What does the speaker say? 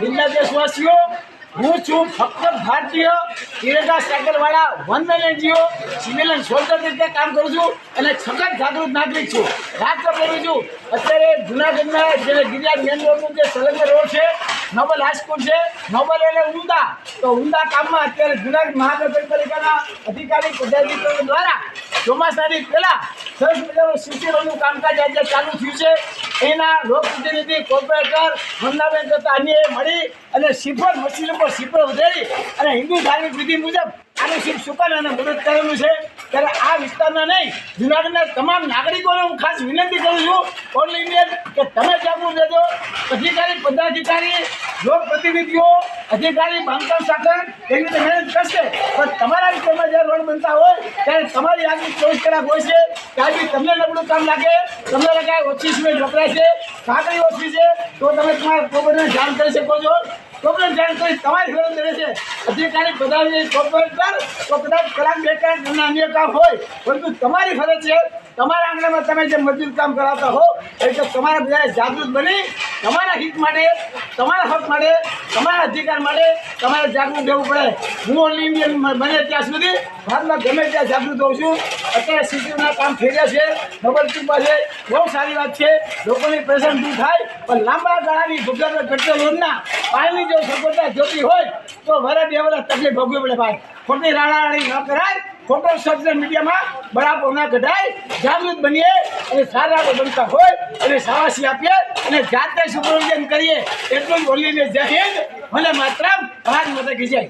દિલના દેશવાસીઓ હું છું ફક્ત ભારતીય તિરંગા સાયકલવાળા વન મિલિયન જીઓ સિવિલિયન સોલ્જર તરીકે કામ કરું છું અને સખત જાગૃત નાગરિક છું. રાષ્ટ્ર પ્રેમી છું, અત્યારે જુનાગઢના જે ગિરિયાર મેન રોડનું જે સંલગ્ન રોડ છે નોબલ હાઈસ્કૂલ છે નોબલ એટલે ઉમદા તો ઉમદા કામમાં અત્યારે જુનાગઢ મહાનગરપાલિકાના અધિકારી પદાધિકારીઓ દ્વારા ચોમાસાની પહેલા સરસ મજાનું સીસી રોડનું કામકાજ આજે ચાલુ થયું છે. એના લોકપ્રતિનિધિ કોર્પોરેટર મંદાબેન દત્તાનીએ મળી અને સિફર મશીન ઉપર સિફર ઉધેરી અને હિન્દુ ધાર્મિક વિધિ મુજબ આનું સુકન અને મદદ કરેલું છે. ત્યારે આ વિસ્તારના નહીં, જુનાગઢના તમામ નાગરિકોને હું ખાસ વિનંતી કરું છું ઓલ ઇન્ડિયન કે તમે જાગૃત રહેજો. અધિકારી, પદાધિકારી લોકપ્રતિનિધિઓ અધિકારી, બાંધકામ શાખા એવી રીતે મહેનત કરશે. પણ તમારા વિસ્તારમાં જ્યારે રોડ બનતા હોય, ત્યારે તમારી આગળ ચોવીસ કલાક હોય છે. ત્યારથી તમને નબળું કામ લાગે. તમને લગાય ઓછી સિમેન્ટ વપરાય છે કાંકરી ઓછી છે, તો તમે તમારા પ્રોબ્લેમને જાણ કરી શકો છો. પ્રોબ્લેમ જાણ કરી, તમારી ફરજ રહેશે અધિકારી પદાધિકારી કોર્પોરેટર તો કદાચ કલાક બે અન્ય કામ હોય, પરંતુ તમારી ફરજ છે, તમારા આંગણામાં તમે જે મજૂર કામ કરાવતા હો, એટલે તમારા બધા જાગૃત બની તમારા હિત માટે, તમારા હક માટે, તમારા અધિકાર માટે તમારે જાગૃત રહેવું પડે. હું ઓલ ઇન્ડિયન બને ત્યાં સુધી ભારતમાં ગમે ત્યાં જાગૃત હોઉં છું. અત્યારે સીસીના કામ થઈ રહ્યા છે ડબલ ચૂંટવા છે, બહુ સારી વાત છે. લોકોની પ્રેશન દૂર થાય, પણ લાંબા ગાળાની ગુજરાત ઘટતો લોનના પાણીની જો સગવડતા જોતી હોય તો વરા બે વરસ તકલીફ ભોગવી પડે ભાઈ. ખોટી રાણી ન કરાય, ખોટો સોશિયલ મીડિયામાં બરાબર ના કઢાય. જાગૃત બનીએ અને સારા બનતા હોય અને સાવાસી આપીએ અને જાતે સુપરવિઝન કરીએ. એટલું જ બોલીને જય હિન્દ. મને માત્ર ભારત માતા કી જય